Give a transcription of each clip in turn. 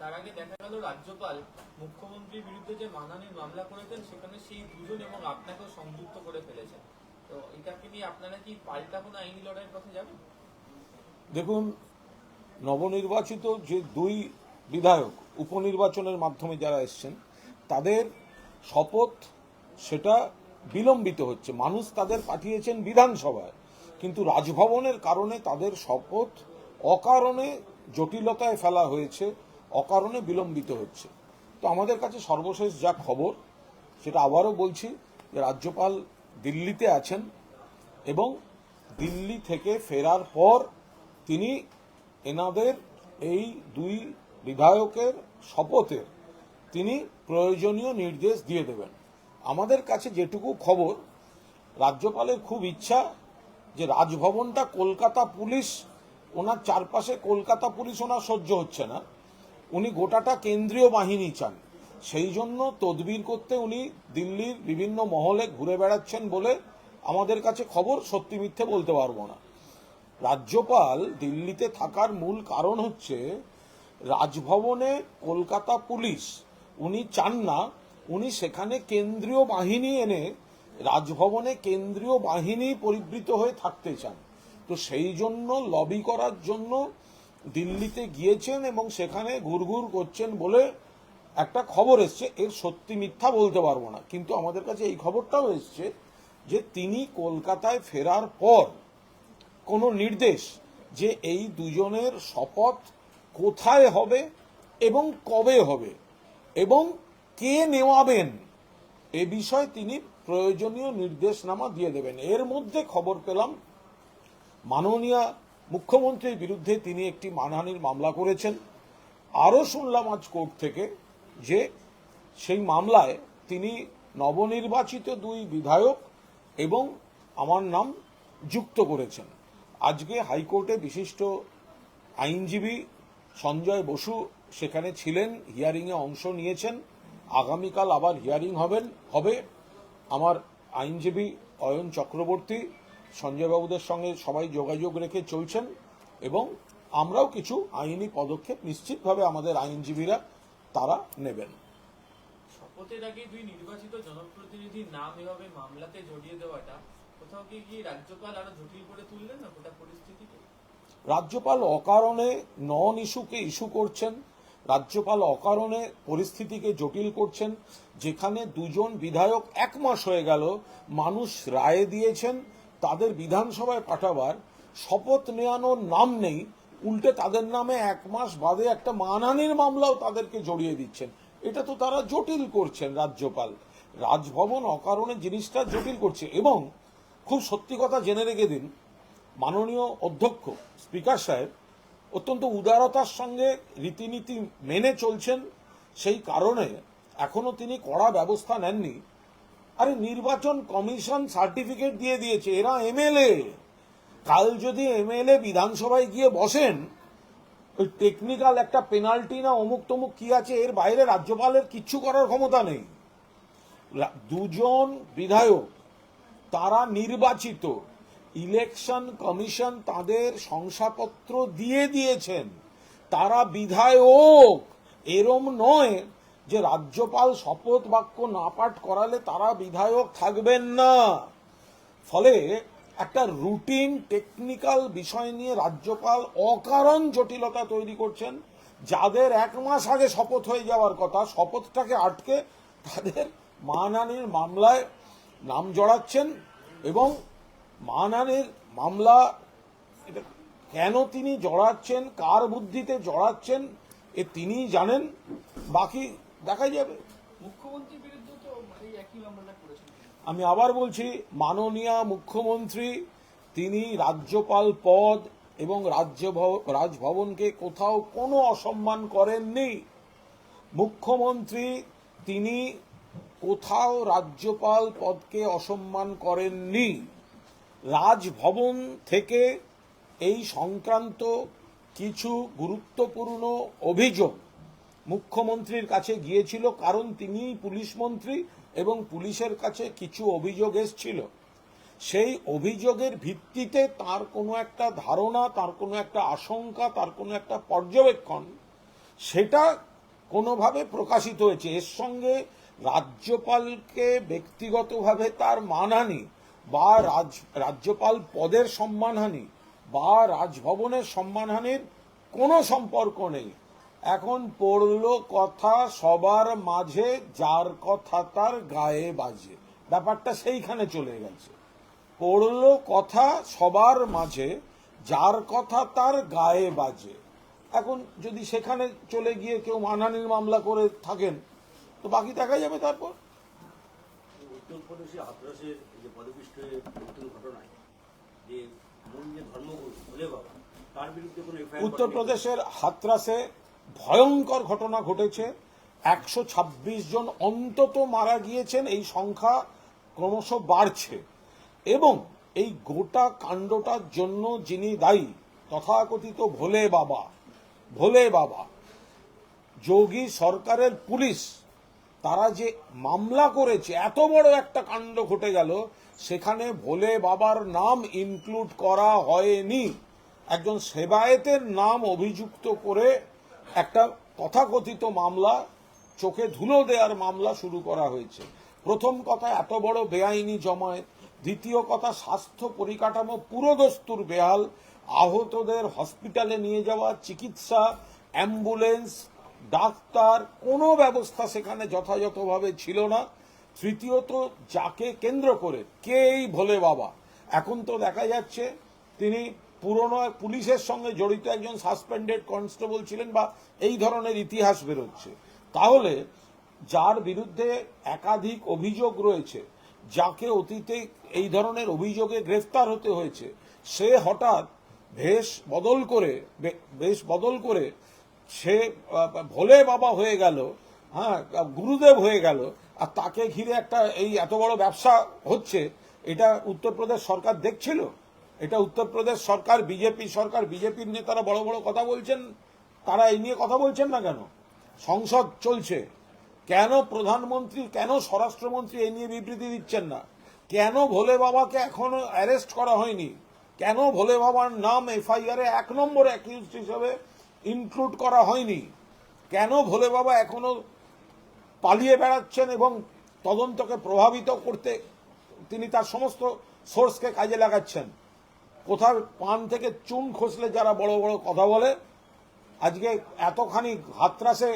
তার আগে দেখা গেল রাজ্যপাল মুখ্যমন্ত্রীর বিরুদ্ধে যে মানহানির মামলা করেছেন, সেখানে সেই দুজন এবং আপনাকেও সংযুক্ত করে ফেলেছেন। তো এটাকে নিয়ে আপনারা কি পাল্টা কোনো আইনি লড়াইয়ের পথে যাবেন? দেখুন, নবনির্বাচিত যে দুই বিধায়ক, উপনির্বাচনের মাধ্যমে যারা এসছেন, তাদের শপথ সেটা বিলম্বিত হচ্ছে। মানুষ তাদের পাঠিয়েছেন বিধানসভায়। কিন্তু রাজভবনের কারণে তাদের শপথ অকারণে জটিলতায় ফেলা হয়েছে। অকারণে বিলম্বিত হচ্ছে। তো আমাদের কাছে সর্বশেষ যা খবর, সেটা আবারও বলছি যে রাজ্যপাল দিল্লিতে আছেন এবং দিল্লি থেকে ফেরার পর তিনি এনাদের এই দুই বিধায়কের শপথের তিনি প্রয়োজনীয় নির্দেশ দিয়ে দেবেন। আমাদের কাছে যেটুকু খবর, রাজ্যপালের খুব ইচ্ছা যে রাজভবনটা কলকাতা পুলিশ, ওনার চারপাশে কলকাতা পুলিশ, ওনার সহ্য হচ্ছে না। উনি গোটাটা কেন্দ্রীয় বাহিনী চান। সেই জন্য তদবির করতে উনি দিল্লির বিভিন্ন মহলে ঘুরে বেড়াচ্ছেন বলে আমাদের কাছে খবর, সত্যি মিথ্যে বলতে পারব না। রাজ্যপাল দিল্লিতে থাকার মূল কারণ হচ্ছে রাজভবনে কলকাতা পুলিশ। উনি চান না, উনি সেখানে কেন্দ্রীয় বাহিনী এনে রাজভবনে কেন্দ্রীয় বাহিনী পরিবৃত হয়ে থাকতে চান। তো সেই জন্য লবি করার জন্য দিল্লিতে গিয়েছেন এবং সেখানে ঘুরঘুর করছেন বলে একটা খবর এসছে। এর সত্যি মিথ্যা বলতে পারব না। কিন্তু আমাদের কাছে এই খবরটাও এসছে যে তিনি কলকাতায় ফেরার পর কোনো নির্দেশ যে এই দুজনের শপথ কোথায় হবে এবং কবে হবে এবং কে নেওয়াবেন, এ বিষয়ে তিনি প্রয়োজনীয় নির্দেশনামা দিয়ে দেবেন। এর মধ্যে খবর পেলাম, মাননীয় মুখ্যমন্ত্রীর বিরুদ্ধে তিনি একটি মানহানির মামলা করেছেন। আরও শুনলাম আজ কোর্ট থেকে যে সেই মামলায় তিনি নবনির্বাচিত দুই বিধায়ক এবং আমার নাম যুক্ত করেছেন। আজকে হাইকোর্টে বিশিষ্ট আইনজীবী সঞ্জয় বসু সেখানে ছিলেন, হিয়ারিংয়ে অংশ নিয়েছেন। আগামীকাল আবার হিয়ারিং হবেন, হবে। আমার আইনজীবী অয়ন চক্রবর্তী সঞ্জয়বাবুদের সঙ্গে সবাই যোগাযোগ রেখে চলছেন এবং আমরাও কিছু আইনি পদক্ষেপ নিশ্চিতভাবে আমাদের আইনজীবীরা তারা নেবেন। শপথের আগে দুই নির্বাচিত জনপ্রতিনিধির নাম এভাবে মামলাতে জড়িয়ে দেওয়াটা কোথাও কি কি রাজ্যপাল আরও জটিল করে তুললেন না গোটা পরিস্থিতিকে? রাজ্যপাল অকারণে নন ইস্যুকে ইস্যু করছেন রাজ্যপাল অকারণে পরিস্থিতিকে জটিল করছেন যেখানে দুজন বিধায়ক এক মাস হয়ে গেল মানুষ রায় দিয়েছেন তাদের বিধানসভায় পাঠাবার শপথ নেওয়ানোর নাম নেই, উল্টে তাদের নামে এক মাস বাদে একটা মানহানির মামলাও তাদেরকে জড়িয়ে দিচ্ছেন। এটা তো তারা জটিল করছেন রাজ্যপাল। রাজভবন অকারণে জিনিসটা জটিল করছে এবং খুব সত্যি কথা জেনে রেখে দিন, মাননীয় অধ্যক্ষ, স্পিকার সাহেব, অত্যন্ত উদারতার সঙ্গে রীতিনীতি মেনে চলছেন। সেই কারণে এখনও তিনি কড়া ব্যবস্থা নেননি। আরে নির্বাচন কমিশন সার্টিফিকেট দিয়ে দিয়েছে, এরা এমএলএ। কাল যদি এমএলএ বিধানসভায় গিয়ে বসেন, ওই টেকনিক্যাল একটা পেনাল্টি না অমুক তমুক কি আছে, এর বাইরে রাজ্যপালের কিচ্ছু করার ক্ষমতা নেই। দুজন বিধায়ক, তারা নির্বাচিত। ইলেকশন কমিশন তাদের শংসাপত্র দিয়ে দিয়েছেন। তারা বিধায়ক, এরম নয় যে রাজ্যপাল শপথ বাক্য না পাঠ করালে তারা বিধায়ক থাকবেন না। ফলে একটা রুটিন, টেকনিক্যাল বিষয় নিয়ে রাজ্যপাল অকারণ জটিলতা তৈরি করছেন। যাদের এক মাস আগে শপথ হয়ে যাওয়ার কথা, শপথটাকে আটকে তাদের মানহানির মামলায় নাম জড়াচ্ছেন এবং মানহানির মামলা এটা কেন তিনি জড়াচ্ছেন, কার বুদ্ধিতে জড়াচ্ছেন, এ তিনিই জানেন। বাকি দেখা যাবে। আমি আবার বলছি মাননীয় মুখ্যমন্ত্রী তিনি রাজ্যপাল পদ এবং রাজ্য রাজভবনকে কোথাও কোনো অসম্মান করেননি। মুখ্যমন্ত্রী তিনি কোথাও রাজ্যপাল পদকে অসম্মান করেননি। রাজভবন থেকে এই সংক্রান্ত কিছু গুরুত্বপূর্ণ অভিযোগ মুখ্যমন্ত্রীর কাছে গিয়েছিল, কারণ তিনি পুলিশ মন্ত্রী এবং পুলিশের কাছে কিছু অভিযোগ এসছিল। সেই অভিযোগের ভিত্তিতে তার কোনো একটা ধারণা, তার কোনো একটা আশঙ্কা, তার কোনো একটা পর্যবেক্ষণ সেটা কোনোভাবে প্রকাশিত হয়েছে। এর সঙ্গে রাজ্যপালকে ব্যক্তিগতভাবে তার মানহানি বা রাজ, রাজ্যপাল পদের সম্মানহানি বা রাজভবনের সম্মানহানির কোনো সম্পর্ক নেই। এখন পড়ল কথা সবার মাঝে যার কথা তার গায়ে বাজে। ব্যাপারটা সেইখানে চলে গেছে। পড়ল কথা সবার মাঝে যার কথা তার গায়ে বাজে। এখন যদি সেখানে চলে গিয়ে কেউ মানহানির মামলা করে থাকেন তো বাকি দেখা যাবে তারপর। উত্তরপ্রদেশে হাতরাসের যে পদপিষ্ট মৃত্যুর ঘটনায় যে মূল যে ধর্মগুরু ভোলে বাবা তার বিরুদ্ধে কোনো উত্তরপ্রদেশের হাতরাসে ভয়ঙ্কর ঘটনা ঘটেছে। একশো ছাব্বিশ জন অন্তত মারা গিয়েছেন, এই সংখ্যা ক্রমশ বাড়ছে। এবং এই গোটা কাণ্ডটার জন্য যিনি দায়ী, তথাকথিত ভোলে বাবা ভোলে বাবা, যোগী সরকারের পুলিশ, তারা যে মামলা করেছে, এত বড় একটা কাণ্ড ঘটে গেল, সেখানে ভোলে বাবার নাম ইনক্লুড করা হয়নি। একজন সেবায়েতের নাম অভিযুক্ত করে একটা তথাকথিত মামলা, চোখে ধুলো দেওয়ার মামলা শুরু করা হয়েছে। প্রথম কথা, এত বড় বেআইনি জমায়েত। দ্বিতীয় কথা, স্বাস্থ্য পরিকাঠামো পুরোদস্তুর বেহাল। আহতদের হসপিটালে নিয়ে যাওয়া, চিকিৎসা, অ্যাম্বুলেন্স, ডাক্তার, কোনো ব্যবস্থা সেখানে যথাযথভাবে ছিল না। তৃতীয়ত, যাকে কেন্দ্র করে, কে এই ভোলে বাবা? এখন তো দেখা যাচ্ছে তিনি পুরনো পুলিশের সঙ্গে জড়িত একজন সাসপেন্ডেড কনস্টেবল ছিলেন বা এই ধরনের ইতিহাস বেরোচ্ছে। তাহলে যার বিরুদ্ধে একাধিক অভিযোগ রয়েছে, যাকে অতীতে এই ধরনের অভিযোগে গ্রেফতার হতে হয়েছে, সে হঠাৎ ভেষ বদল করে বেশ বদল করে সে ভোলে বাবা হয়ে গেল হ্যাঁ গুরুদেব হয়ে গেল, আর তাকে ঘিরে একটা এই এত বড় ব্যবসা হচ্ছে, এটা উত্তরপ্রদেশ সরকার দেখছিল? এটা উত্তরপ্রদেশ সরকার বিজেপি সরকার বিজেপির নেতারা বড় বড় কথা বলছেন, তারা এই নিয়ে কথা বলছেন না কেন? সংসদ চলছে। কেন প্রধানমন্ত্রী, কেন স্বরাষ্ট্রমন্ত্রী এই নিয়ে বিবৃতি দিচ্ছেন না? কেন ভোলে বাবাকে এখনও অ্যারেস্ট করা হয়নি? কেন ভোলে বাবার নাম এফআইআর এক নম্বর অ্যাকিউজ হিসেবে ইনক্লুড করা হয়নি? কেন ভোলে বাবা এখনও পালিয়ে বেড়াচ্ছেন এবং তদন্তকে প্রভাবিত করতে তিনি তার সমস্ত সোর্সকে কাজে লাগাচ্ছেন? কোথাও পান থেকে চুন খসলে যারা বড় বড় কথা বলে, আজকে এতখানি হাতরাসে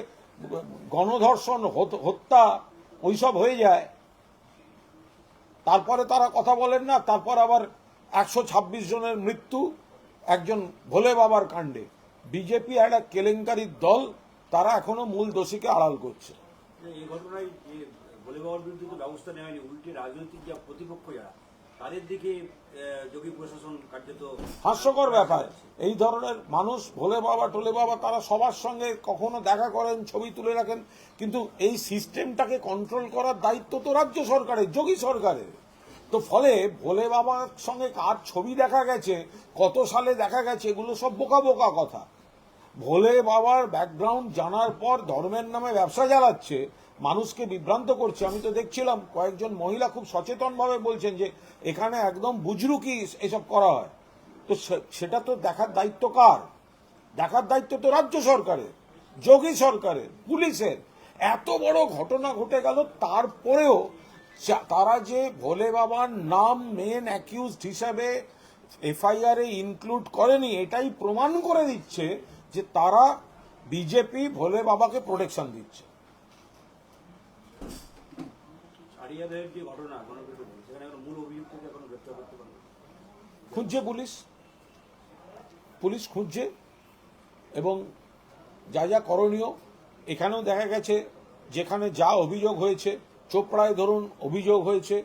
গণধর্ষণ হত্যা ওইসব হয়ে যায়। তারপরে তারা কথা বলেন না, তারপর আবার একশো ছাব্বিশ জনের মৃত্যু, একজন ভোলে বাবার কাণ্ডে। বিজেপি একটা কেলেঙ্কারির দল, তারা এখনও মূল দোষীকে আড়াল করছে। ব্যবস্থা নেওয়া হয়নি, উল্টে রাজনৈতিক যা প্রতিপক্ষ যারা, তাদের দিকে যোগী প্রশাসন কার্যত হাস্যকর ব্যাপার। এই ধরনের মানুষ ভোলে বাবা টোলে বাবা তারা সবার সঙ্গে কখনো দেখা করেন ছবি তুলে রাখেন কিন্তু এই সিস্টেমটাকে কন্ট্রোল করার দায়িত্ব তো রাজ্য সরকারের যোগী সরকারের। তো ফলে ভোলে বাবার সঙ্গে কার ছবি দেখা গেছে কত সালে দেখা গেছে এগুলো সব বোকা বোকা কথা। ভোলে বাবার ব্যাকগ্রাউন্ড জানার পর ধর্মের নামে ব্যবসা চালাচ্ছে মানুষকে বিভ্রান্ত করছে। আমি তো দেখছিলাম কয়েকজন মহিলা খুব সচেতনভাবে বলছেন যে এখানে একদম বুজরুকি এসব করা হয়। তো সেটা তো দেখার দায়িত্ব কার? দেখার দায়িত্ব তো রাজ্য সরকারের, যোগী সরকারের, পুলিশের। এত বড় ঘটনা ঘটে গেল, তারপরেও তারা যে ভোলে বাবার নাম মেন অ্যাকিউজড হিসাবে এফআইআর এ ইনক্লুড করেনি, এটাই প্রমাণ করে দিচ্ছে যে তারা বিজেপি ভোলে বাবাকে প্রোটেকশন দিচ্ছে। আরিয়াদের যে ঘটনা গণপিটুনি সেখানে এখন মূল অভিযুক্তকে এখন গ্রেপ্তার করতে পারবে। খুঁজছে পুলিশ। পুলিশ খুঁজছে এবং যা যা করণীয় এখানেও দেখা গেছে যেখানে যা অভিযোগ হয়েছে চোপড়ায় ধরুন অভিযোগ হয়েছে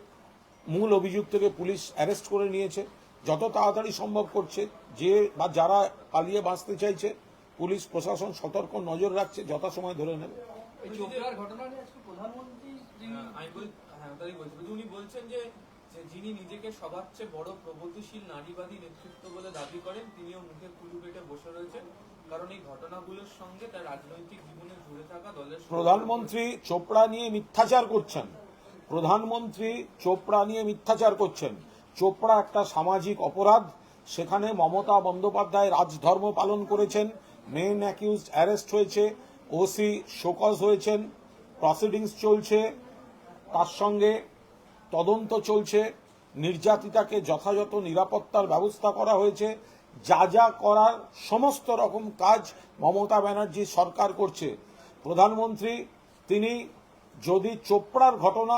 মূল অভিযুক্তকে পুলিশ অ্যারেস্ট করে নিয়েছে যত তাড়াতাড়ি সম্ভব করছে যে বা যারা পালিয়ে বাঁচতে চাইছে পুলিশ প্রশাসন সতর্ক নজর রাখছে যথাসময় ধরে নেবে। ঘটনা প্রধানমন্ত্রী হ্যাঁ, তাই বলছি। উনি বলছেন যে যিনি নিজেকে সবার চেয়ে বড় প্রগতিশীল নারীবাদী নেতৃত্ব বলে দাবি করেন তিনিও মুখে কুলু পেটে বসে রয়েছেন। কারণ এই ঘটনাগুলোর সঙ্গে তার রাজনৈতিক জীবনে জুড়ে থাকা দলের প্রধানমন্ত্রী চোপড়া নিয়ে মিথ্যাচার করছেন। প্রধানমন্ত্রী চোপড়া নিয়ে মিথ্যাচার করছেন। চোপড়া একটা সামাজিক অপরাধ। সেখানে মমতা বন্দ্যোপাধ্যায় রাজধর্ম পালন করেছেন। মেন অ্যাকিউজ অ্যারেস্ট হয়েছে। ওসি শোকজ হয়েছেন। প্রসিডিংস চলছে। তার সঙ্গে তদন্ত চলছে। নির্যাতিতাকে যথাযথ নিরাপত্তার ব্যবস্থা করা হয়েছে। যা যা করার সমস্ত রকম কাজ মমতা ব্যানার্জি সরকার করছে। প্রধানমন্ত্রী, তিনি যদি চোপড়ার ঘটনা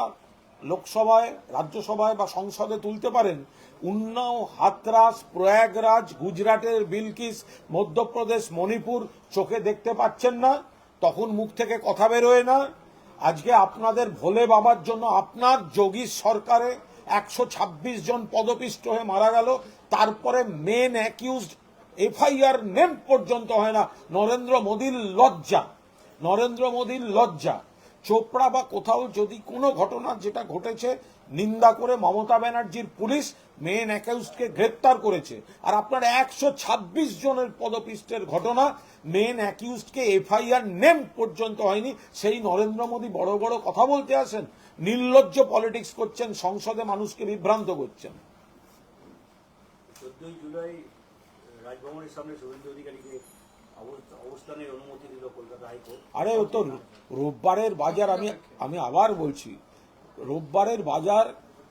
লোকসভায়, রাজ্যসভায় বা সংসদে তুলতে পারেন, উন্নাও, হাতরাস, প্রয়াগরাজ, গুজরাটের বিলকিস, মধ্যপ্রদেশ, মণিপুর চোখে দেখতে পাচ্ছেন না, তখন মুখ থেকে কথা বেরোয় না। আজকে আপনাদের ভোলে বাবার জন্য আপনার যোগী সরকারে একশো ছাব্বিশ জন পদপিষ্ট হয়ে মারা গেল। তারপরে মেন অ্যাকিউজড এফআইআর নেম পর্যন্ত হয় না। নরেন্দ্র মোদীর লজ্জা। নরেন্দ্র মোদীর লজ্জা। চোপড়া বা কোথাও যদি কোনো ঘটনা যেটা ঘটেছে নিন্দা করে মমতা ব্যানার্জির পুলিশ মেন অ্যাকিউজকে গ্রেপ্তার করেছে। আর আপনার একশো ছাব্বিশ জনের পদপিষ্টের ঘটনা মেন অ্যাকিউজকে এফআইআর নেম পর্যন্ত হয়নি। সেই নরেন্দ্র মোদী বড় বড় কথা বলতে আসেন। নির্লজ্জ পলিটিক্স করছেন সংসদে মানুষকে বিভ্রান্ত করছেন। চোদ্দই জুলাই রাজভবনের সামনে শুভেন্দু অধিকারীকে অবস্থানের অনুমতি দিল কলকাতা হাইকোর্ট। আরে ও তো রোববারের বাজার আমি আমি আবার বলছি রোববারের বাজার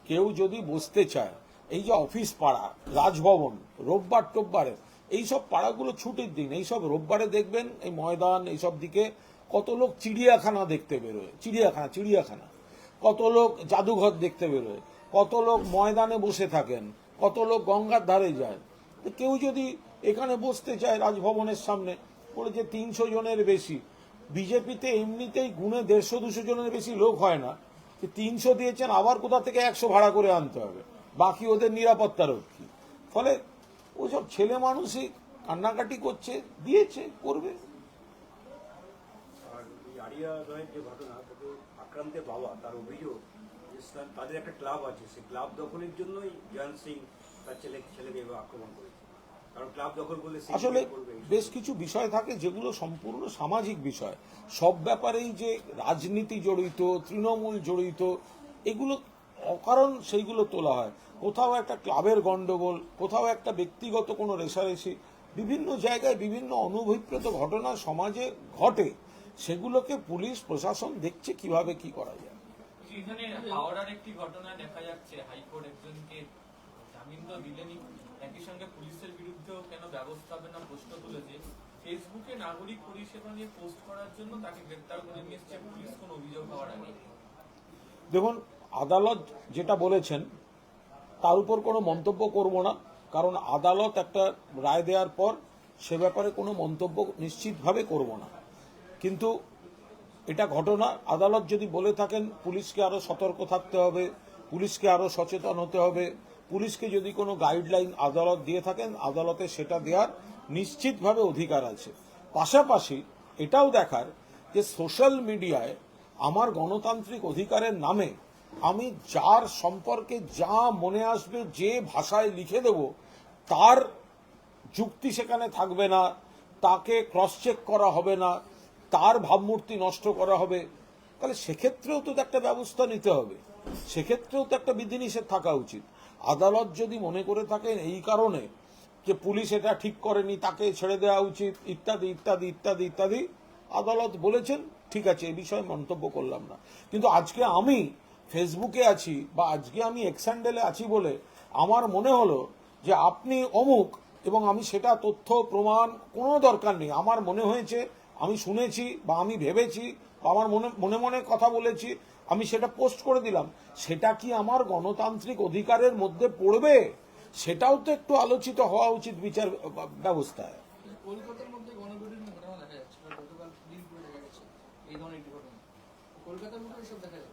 কেউ যদি বসতে চায়, এই যে অফিস পাড়া, রাজভবন, রোববার টোববারে এইসব পাড়াগুলো ছুটির দিন এইসব রোববারে দেখবেন, এই ময়দান এইসব দিকে কত লোক চিড়িয়াখানা দেখতে বেরোয়, চিড়িয়াখানা চিড়িয়াখানা। কত লোক জাদুঘর দেখতে বেরোয়, কত লোক ময়দানে বসে থাকেন, কত লোক গঙ্গার ধারে যায়। কেউ যদি এখানে বসতে চায় রাজভবনের সামনে বলেছে তিনশো জনের বেশি, বিজেপিতে এমনিতেই গুণে দেড়শো, দুশো জনের বেশি লোক হয় না যে তিনশো দিয়েছেন, আবার কোথা থেকে একশো ভাড়া করে আনতে হবে? বাকি ওদের নিরাপত্তা রক্ষী। ফলে ওসব ছেলে মানুষই কান্নাকাটি করছে, দিয়েছে, করবে। তাদের একটা ক্লাব আছে। সেই ক্লাব দখলের জন্যই জয়ন্ত সিং তার ছেলে ছেলেকে আক্রমণ করেছে। আসলে বেশ কিছু বিষয় থাকে যেগুলো সম্পূর্ণ সামাজিক বিষয়। সব ব্যাপারেই যে রাজনীতি জড়িত তৃণমূল জড়িত এগুলো অকারণ সেইগুলো তোলা হয়। কোথাও একটা ক্লাবের গন্ডগোল কোথাও একটা ব্যক্তিগত কোনো রেশারেশি বিভিন্ন জায়গায় বিভিন্ন অনুভিপ্রেত ঘটনা সমাজে ঘটে সেগুলোকে পুলিশ প্রশাসন দেখছে কীভাবে কি করা যায়। এখানে হাওড়ার একটি ঘটনা দেখা যাচ্ছে হাইকোর্ট একজনকে জামিন তো দিলেনি বিরুদ্ধেও কেন ব্যবস্থা হবে না, প্রশ্ন তুলেছে ফেসবুকে নাগরিক পরিষেবা নিয়ে পোস্ট করার জন্য তাকে গ্রেপ্তার করে নিয়ে এসছে পুলিশ, কোনো অভিযোগ হওয়ার আগে। দেখুন, আদালত যেটা বলেছেন, তার উপর কোনো মন্তব্য করব না, কারণ আদালত একটা রায় দেওয়ার পর সে ব্যাপারে কোনো মন্তব্য নিশ্চিতভাবে করব না। কিন্তু এটা ঘটনা, আদালত যদি বলে থাকেন, পুলিশকে আরও সতর্ক থাকতে হবে, পুলিশকে আরও সচেতন হতে হবে পুলিশকে যদি কোনো গাইডলাইন আদালত দিয়ে থাকেন, আদালতে সেটা দেওয়ার নিশ্চিতভাবে অধিকার আছে। পাশাপাশি এটাও দেখার যে সোশ্যাল মিডিয়ায় আমার গণতান্ত্রিক অধিকারের নামে আমি যার সম্পর্কে যা মনে আসবে, যে ভাষায় লিখে দেব, তার যুক্তি সেখানে থাকবে না, তাকে ক্রস চেক করা হবে না, তার ভাবমূর্তি নষ্ট করা হবে। তাহলে সেক্ষেত্রেও তো একটা ব্যবস্থা নিতে হবে। সেক্ষেত্রেও তো একটা বিধিনিষেধ থাকা উচিত। আদালত যদি মনে করে থাকেন এই কারণে যে পুলিশ এটা ঠিক করেনি, তাকে ছেড়ে দেওয়া উচিত, ইত্যাদি ইত্যাদি ইত্যাদি ইত্যাদি, আদালত বলেছেন, ঠিক আছে, এ বিষয়ে মন্তব্য করলাম না। কিন্তু আজকে আমি ফেসবুকে আছি বা আজকে আমি এক্সান্ডেলে আছি বলে আমার মনে হলো যে আপনি অমুক এবং আমি সেটা তথ্য, প্রমাণ কোনো দরকার নেই। আমার মনে হয়েছে, আমি শুনেছি বা আমি ভেবেছি বা আমার মনে মনে মনে কথা বলেছি আমি সেটা পোস্ট করে দিলাম। সেটা কি আমার গণতান্ত্রিক অধিকারের মধ্যে পড়বে? সেটাও তো একটু আলোচিত হওয়া উচিত বিচার ব্যবস্থায়।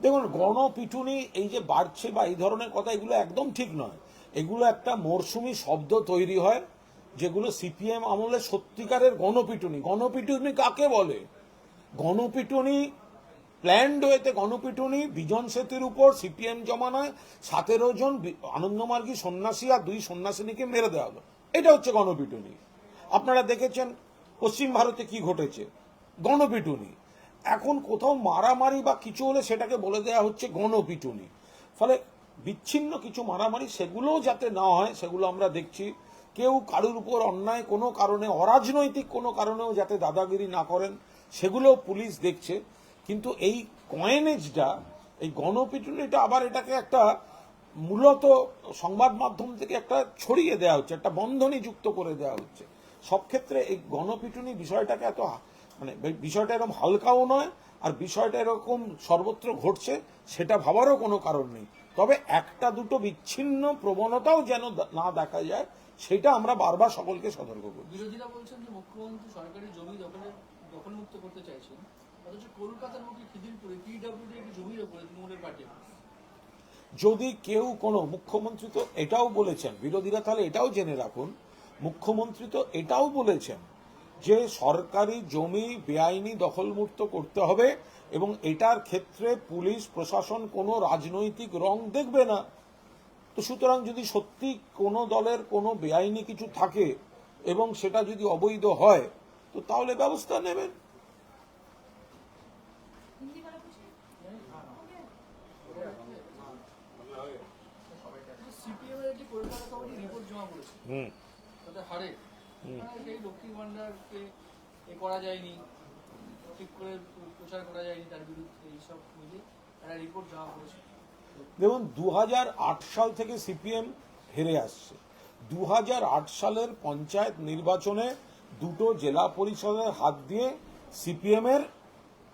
দেখুন গণপিটুনি এই যে বাড়ছে বা এই ধরনের কথা এগুলো একদম ঠিক নয়। এগুলো একটা মরশুমি শব্দ তৈরি হয় যেগুলো সিপিএম আমলে সত্যিকারের গণপিটুনি। গণপিটুনি কাকে বলে? গণপিটুনি প্ল্যান্ড ওয়েতে গণপিটুনি, বিজন সেতুর উপর সিপিএম জমানায় সতেরো জন আনন্দমার্গী সন্ন্যাসী আর দুই সন্ন্যাসিনীকে মেরে দেওয়া হলো এটা হচ্ছে গণপিটুনি। আপনারা দেখেছেন পশ্চিম ভারতে কি ঘটেছে? গণপিটুনি। এখন কোথাও মারামারি বা কিছু হলে সেটাকে বলে দেওয়া হচ্ছে গণপিটুনি। ফলে বিচ্ছিন্ন কিছু মারামারি সেগুলোও যাতে না হয়, সেগুলো আমরা দেখছি। কেউ কারুর উপর অন্যায় কোনো কারণে, অরাজনৈতিক কোনো কারণেও যাতে দাদাগিরি না করেন সেগুলো পুলিশ দেখছে। কিন্তু এই কয়েনেজটা এই গণপিটুনিটা আবার এটাকে একটা মূলত সংবাদ মাধ্যম থেকে একটা ছড়িয়ে দেওয়া হচ্ছে, একটা বন্ধনী যুক্ত করে দেওয়া হচ্ছে। সব ক্ষেত্রে এই গণপিটুনি বিষয়টাকে এত মানে বিষয়টা এরকম হালকাও নয়, আর বিষয়টা এরকম সর্বত্র ঘটছে, সেটা ভাবারও কোনো কারণ নেই। তবে একটা দুটো বিচ্ছিন্ন প্রবণতাও যেন না দেখা যায়, সেটা আমরা বারবার সকলকে সতর্ক করি। বিরোধীরা বলছেন যে মুখ্যমন্ত্রী সরকারি জমি দখলের দখলমুক্ত করতে চাইছেন। যদি কেউ কোনো মুখ্যমন্ত্রী তো এটাও বলেছেন, বিরোধীরা তাহলে এটাও জেনে রাখুন, মুখ্যমন্ত্রী তো এটাও বলেছেন যে সরকারি জমি বেআইনি দখলমুক্ত করতে হবে এবং এটার ক্ষেত্রে পুলিশ, প্রশাসন কোনো রাজনৈতিক রং দেখবে না। তো সুতরাং যদি সত্যি কোনো দলের কোনো বেআইনি কিছু থাকে এবং সেটা যদি অবৈধ হয়, তো তাহলে ব্যবস্থা নেবেন। হুম। তাতে হারে। সেই লক্ষ্মী ভান্ডারকে এ করা যায়নি ঠিক করে প্রচার করা যায়নি তার বিরুদ্ধে এইসব মিলে একটা রিপোর্ট জমা করেছে দেখুন দু হাজার আট সাল থেকে সিপিএম হেরে আসছে। দু হাজার আট সালের পঞ্চায়েত নির্বাচনে দুটো জেলা পরিষদের হাত দিয়ে সিপিএম এর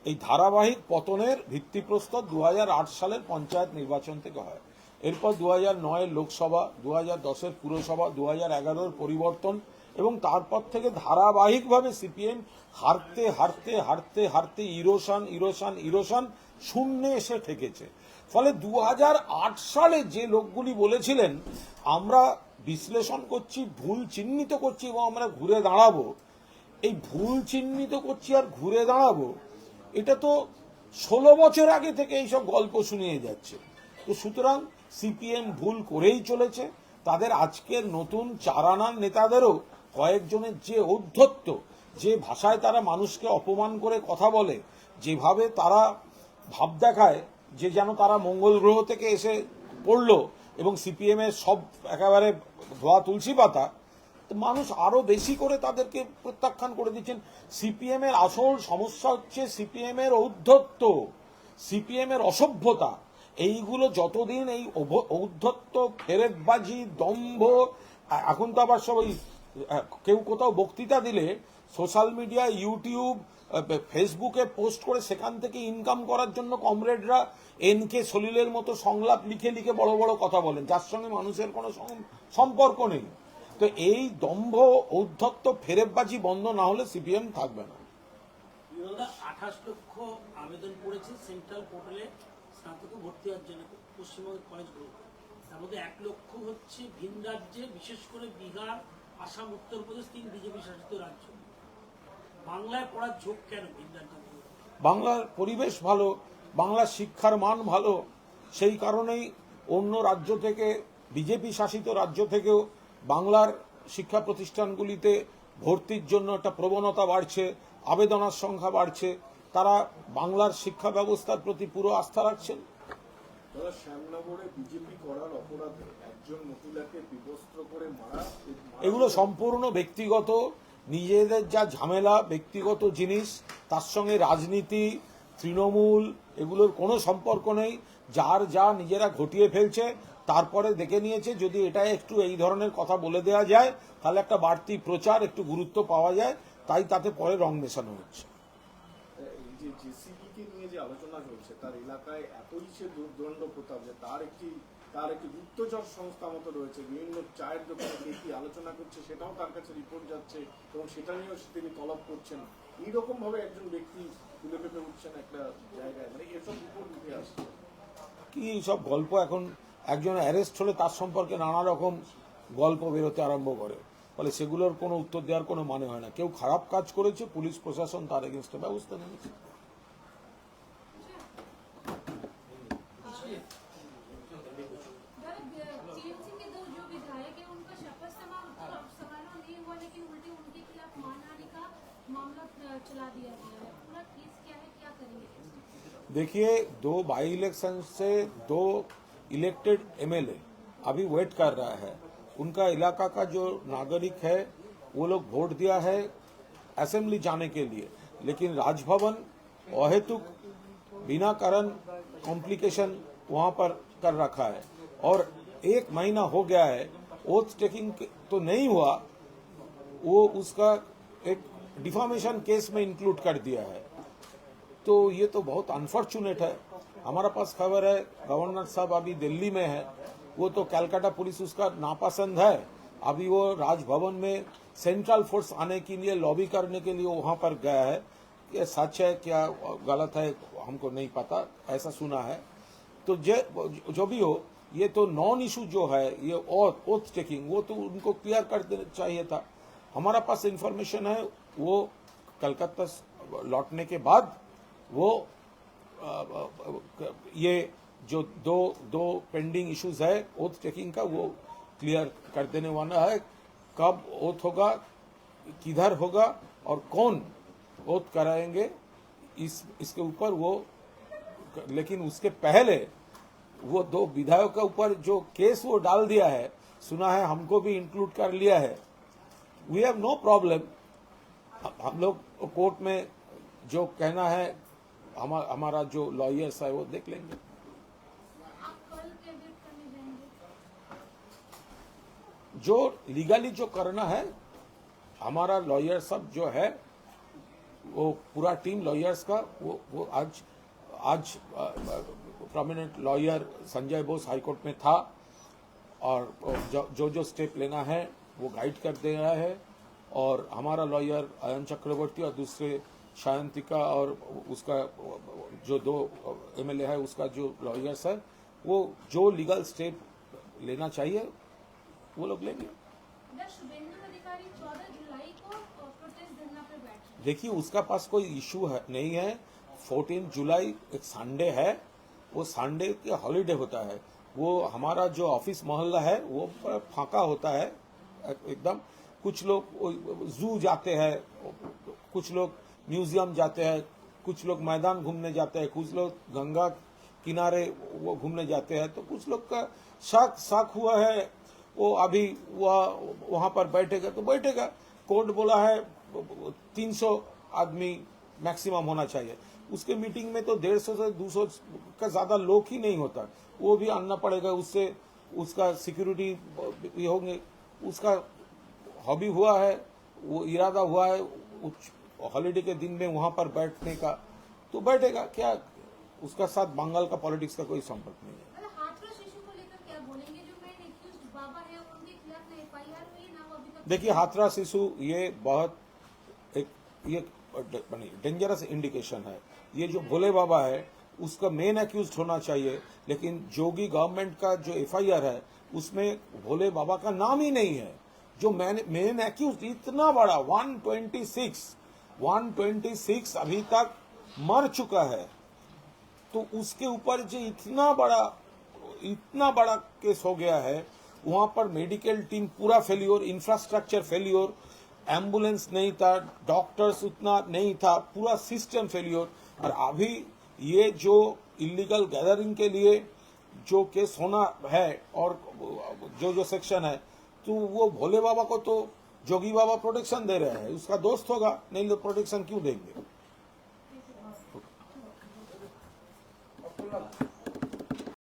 এই ধারাবাহিক পতনের ভিত্তিপ্রস্তর দু হাজার আট সালের পঞ্চায়েত নির্বাচন থেকে হয়। এরপর দু হাজার নয়ের লোকসভা দু হাজার দশের পুরসভা দু হাজার এগারোর পরিবর্তন এবং তারপর থেকে ধারাবাহিকভাবে সিপিএম হারতে হারতে হারতে হারতে ইরোশান ইরোশান, ইরোশন শূন্যে এসে ঠেকেছে। ফলে দু হাজার আট সালে যে লোকগুলি বলেছিলেন, আমরা বিশ্লেষণ করছি, ভুল চিহ্নিত করছি এবং আমরা ঘুরে দাঁড়াবো। এই ভুল চিহ্নিত করছি আর ঘুরে দাঁড়াবো, এটা তো ষোলো বছর আগে থেকে এইসব গল্প শুনিয়ে যাচ্ছে। তো সুতরাং সিপিএম ভুল করেই চলেছে, তাদের আজকের নতুন চারানার নেতাদেরও কয়েকজনের যে ঔদ্ধত্য, যে ভাষায় তারা মানুষকে অপমান করে কথা বলে, যেভাবে তারা ভাব দেখায় যে যেন তারা মঙ্গল গ্রহ থেকে এসে পড়ল এবং সিপিএম এর সব একেবারে ধোয়া তুলসী পাতা মানুষ আরও বেশি করে তাদেরকে প্রত্যাখ্যান করে দিচ্ছেন। সিপিএম এর আসল সমস্যা হচ্ছে সিপিএম এর ঔদ্ধত্য সিপিএম এর অসভ্যতা এইগুলো যতদিন এই ঔদ্ধত্য ফেরেকবাজি দম্ভ এখন তো আবার সবাই কেউ কোথাও বক্তৃতা দিলে সোশ্যাল মিডিয়া, ইউটিউব ফেসবুকে পোস্ট করে সেখান থেকে ইনকাম করার জন্য কমরেডরা এন কে সলিলের মতো সংলাপ লিখে লিখে বড় বড় কথা বলেন। যার সঙ্গে মানুষের কোনো সম্পর্ক নেই। তো এই দম্ভ, ঔদ্ধত্য ফেরেববাজি বন্ধ না হলে সিপিএম থাকবে না। আঠাশ লক্ষ আবেদন করেছে সেন্ট্রাল পোর্টালে স্নাতকে ভর্তি হওয়ার জন্য পশ্চিমবঙ্গের কলেজগুলোতে তার মধ্যে এক লক্ষ হচ্ছে ভিন রাজ্যে, বিশেষ করে বিহার, আসাম, উত্তরপ্রদেশ তিন বিজেপি শাসিত রাজ্য। বাংলায় পড়ার ঝোঁক কেন ভিন রাজ্যগুলো বাংলার পরিবেশ ভালো, বাংলার শিক্ষার মান ভালো, সেই কারণেই অন্য রাজ্য থেকে, বিজেপি শাসিত রাজ্য থেকেও বাংলার শিক্ষা প্রতিষ্ঠানগুলিতে ভর্তির জন্য একটা প্রবণতা বাড়ছে, আবেদনের সংখ্যা বাড়ছে। তারা বাংলার শিক্ষা ব্যবস্থার প্রতি পুরো আস্থা রাখছেন। এগুলো সম্পূর্ণ ব্যক্তিগত নিজেদের যা ঝামেলা ব্যক্তিগত জিনিস তার সঙ্গে রাজনীতি তৃণমূল এগুলোর কোনো সম্পর্ক নেই। যার যা নিজেরা ঘটিয়ে ফেলছে তারপরে দেখে নিয়েছে যদি এটা একটু এই ধরনের কথা বলে দেওয়া যায় তাহলে একটা বাড়তি প্রচার একটু গুরুত্ব পাওয়া যায় তাই তাতে পরে রং মেশানো হচ্ছে। যে জেসিবি কে নিয়ে যে আলোচনা চলছে, তার এলাকায় এতই সে দুর্দণ্ড প্রতাপ যে তার একটি তার একটি গুপ্তচর সংস্থা মতো রয়েছে, বিভিন্ন চায়ের দোকানে কে কি আলোচনা করছে সেটাও তার কাছে রিপোর্ট যাচ্ছে এবং সেটা নিয়েও তিনি তলব করছেন। এইরকম ভাবে একজন ব্যক্তি তুলে পেপে উঠছেন একটা জায়গায় মানে এসব রিপোর্ট উঠে আসছে। কি সব গল্প এখন? একজন অ্যারেস্ট হলে তার সম্পর্কে নানা রকম গল্প বেরোতে আরম্ভ করে। ফলে সেগুলোর কোনো উত্তর দেওয়ার কোনো মানে হয় না। কেউ খারাপ কাজ করেছে, পুলিশ, প্রশাসন তার এগেনস্টে ব্যবস্থা নিয়েছে। देखिए, दो बाई इलेक्शन से दो इलेक्टेड एमएलए अभी वेट कर रहा है। उनका इलाका का जो नागरिक है, वो लोग वोट दिया है असेंबली जाने के लिए। लेकिन राजभवन, अहेतुक बिना कारण कॉम्प्लिकेशन वहाँ पर कर रखा है। और एक महीना हो गया है ओथ टेकिंग तो नहीं हुआ। वो उसका एक डिफॉर्मेशन केस में इंक्लूड कर दिया है। तो ये तो बहुत अनफॉर्चुनेट है। हमारा पास खबर है, गवर्नर साहब अभी दिल्ली में है। वो तो कैलकाटा पुलिस उसका नापसंद है। अभी वो राजभवन में सेंट्रल फोर्स आने के लिए लॉबी करने के लिए वहाँ पर गया है। ये सच है, क्या गलत है, हमको नहीं पता, ऐसा सुना है। तो जे, जो भी हो, ये तो नॉन इशू जो है, ये ओथ टेकिंग वो तो उनको क्लियर कर देना चाहिए था। हमारा पास इंफॉर्मेशन है वो कलकत्ता लौटने के बाद वो ये जो दो दो पेंडिंग इश्यूज़ है ओथ टेकिंग का, वो क्लियर कर देने वाला है। कब ओथ होगा, किधर होगा और कौन ओथ कराएँगे, इस, इसके ऊपर वो, लेकिन उसके पहले वो दो विधायकों के ऊपर जो केस वो डाल दिया है, सुना है, हमको भी इंक्लूड कर लिया है। वी हैव नो प्रॉब्लम हम लोग कोर्ट में जो कहना है हमा- हमारा जो लॉयर्स है वो देख लेंगे। जो लीगली जो करना है हमारा लॉयर सब जो है वो पूरा टीम लॉयर्स का वो वो आज आज prominent lawyer Sanjay Bose high court में था और जो जो जो स्टेप लेना है वो गाइड कर दे रहा है। और हमारा लॉयर अयन चक्रवर्ती और दूसरे शायंतिका और उसका जो दो एमएलए है उसका जो लॉयर्स है वो जो लीगल स्टेप लेना चाहिए वो लोग लेंगे। देखिए उसका पास कोई इशू है नहीं है। 14 जुलाई एक संडे है। वो संडे के हॉलीडे होता है। वो हमारा जो ऑफ़िस मोहल्ला है वो फाका होता है एकदम। कुछ लोग जू जाते हैं, कुछ लोग म्यूज़ियम जाते हैं, कुछ लोग मैदान घूमने जाते हैं, कुछ लोग गंगा किनारे वो घूमने जाते हैं तो कुछ लोग का शक शक हुआ है, वो अभी वह, वहाँ पर बैठेगा तो बैठेगा। कोर्ट बोला है 300 आदमी मैक्सिमम होना चाहिए। उसके मीटिंग में तो 150 से 200 का ज़्यादा लोग ही नहीं होता। वो भी आना पड़ेगा, उससे उसका सिक्योरिटी भी होंगे, उसका हॉबी हुआ है वो इरादा हुआ है उच्च हॉलीडे के दिन में वहाँ पर बैठने का तो बैठेगा क्या उसका साथ बंगाल का पॉलिटिक्स का कोई संपर्क नहीं है। मतलब एक्यूज देखिए हाथरा शिशु ये बहुत एक ये डेंजरस इंडिकेशन है। ये जो भोले बाबा है उसका मेन अक्यूज होना चाहिए लेकिन जोगी गवर्नमेंट का जो एफआईआर है उसमें भोले बाबा का नाम ही नहीं है। जो मैंने, मेन अक्यूज इतना बड़ा 126 126 अभी तक मर चुका है। तो उसके ऊपर जो इतना बड़ा इतना बड़ा केस हो गया है, वहाँ पर मेडिकल टीम पूरा फेल्योर इंफ्रास्ट्रक्चर फेल्योर एंबुलेंस नहीं था डॉक्टर्स उतना नहीं था, पूरा सिस्टम फेल्योर और अभी ये जो इलीगल गैदरिंग के लिए जो केस होना है और जो जो सेक्शन है तो वो भोले बाबा को तो जोगी बाबा प्रोटेक्शन दे रहे हैं। उसका दोस्त होगा, नहीं तो प्रोटेक्शन क्यों देंगे?